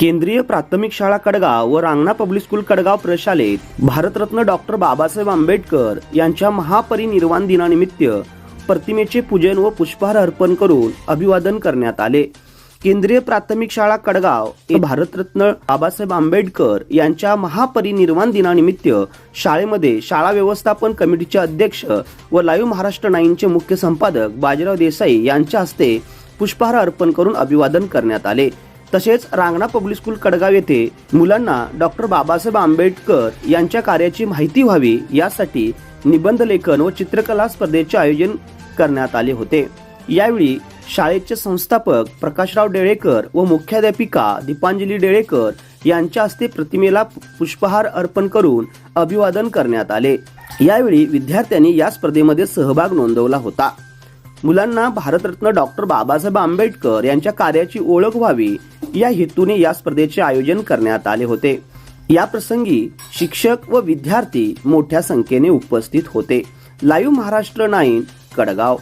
केंद्रीय प्राथमिक शाळा कडगाव व रांगणा पब्लिक स्कूल कडगाव प्रशालेत भारतरत्न डॉक्टर बाबासाहेब आंबेडकर यांच्या महापरिनिर्वाण दिनानिमित्त प्रतिमेचे पूजन व पुष्पहार अर्पण करून अभिवादन करण्यात आले. केंद्रीय प्राथमिक शाळा कडगाव भारतरत्न बाबासाहेब आंबेडकर यांच्या महापरिनिर्वाण दिनानिमित्त शाळेमध्ये शाळा व्यवस्थापन कमिटीचे अध्यक्ष व लाईव्ह महाराष्ट्र नाईनचे मुख्य संपादक बाजीराव देसाई यांच्या हस्ते पुष्पहार अर्पण करून अभिवादन करण्यात आले. तसेच रांगणा पब्लिक स्कूल कडगाव येथे मुलांना डॉक्टर बाबासाहेब आंबेडकर यांच्या कार्याची माहिती व्हावी यासाठी निबंध लेखन व चित्रकला स्पर्धेचे आयोजन करण्यात आले होते. यावेळी शाळेचे संस्थापक प्रकाशराव डेळेकर व मुख्याध्यापिका दीपांजली डेळेकर यांच्या हस्ते प्रतिमेला पुष्पहार अर्पण करून अभिवादन करण्यात आले. यावेळी विद्यार्थ्यांनी या स्पर्धेमध्ये सहभाग नोंदवला होता. मुलांना भारतरत्न डॉक्टर बाबासाहेब आंबेडकर यांच्या कार्याची ओळख व्हावी या हेतूने या स्पर्धेचे आयोजन करण्यात आले होते. या प्रसंगी शिक्षक व विद्यार्थी मोठ्या संख्येने उपस्थित होते. Live Maharashtra nine Kadgaon.